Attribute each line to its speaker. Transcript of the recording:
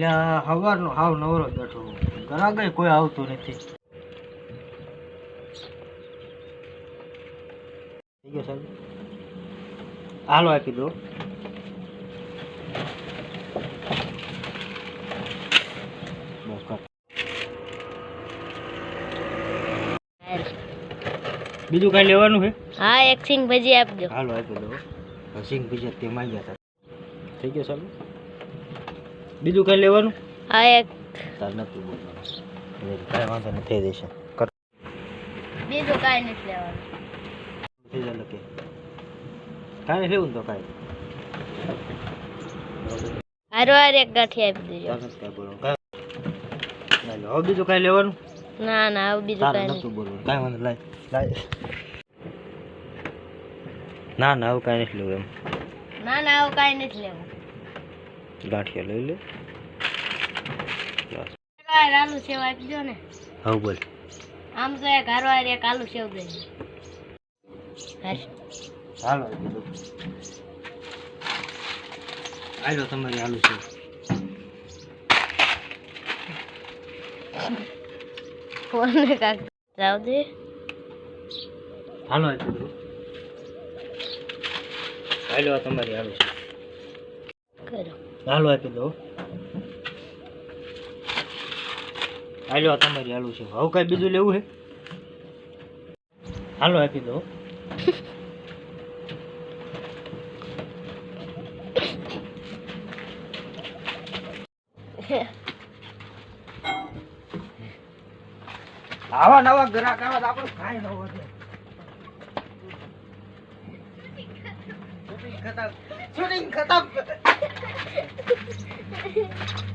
Speaker 1: યા સવારનો હાવ નવરો બેઠો ગરાગય કોઈ આવતું નથી. થઈ ગયો સાહેબ? હાલો આપી દો. બીજું કાંઈ લેવાનું છે?
Speaker 2: હા એક સિંગ ભજી આપજો.
Speaker 1: હાલો આપી દો. સિંગ ભજી તે માંગ્યા હતા. થઈ ગયો સાહેબ? બીજું કઈ લેવાનું?
Speaker 2: હા એક.
Speaker 1: તાર નથી બોલવાનું. કાંઈ વાંધો નહીં થઈ જશે.
Speaker 2: બીજું કાંઈ નથી લેવાનું.
Speaker 1: થઈ જાય લખે. કાંઈ નથી લેવું તો કાંઈ.
Speaker 2: હારો હાર એક ગાંઠી આપી દેજો.
Speaker 1: કાંઈ બોલવાનું. હવે બીજું કાંઈ લેવાનું?
Speaker 2: ના ના હવે બીજું કાંઈ
Speaker 1: નથી બોલવાનું. કાંઈ વાંધો લાય લાય. ના ના આવું કાંઈ નથી લેવું એમ.
Speaker 2: ના ના આવું કાંઈ નથી લેવું.
Speaker 1: ગાંઠિયા લઈ લે.
Speaker 2: આલુ સેવ આપજો ને.
Speaker 1: બોલ.
Speaker 2: આમ તો એક હારો એક આલુ સેવ
Speaker 1: હાલો. આપી તમારી હાલું છે
Speaker 2: ફોન કાક જાવ દે?
Speaker 1: હાલો આપી દો હાલો તમારી
Speaker 2: કરો.
Speaker 1: હાલો આપી દો હાલો તમારી હાલું છે. હવે કાંઈ બીજું લેવું છે? હાલો, આપી દો આવા નવા ગ્રાહક આવા આપણે કાંઈ નવો છે શૂટિંગ ખતમ. શૂટિંગ ખતમ. Thank you.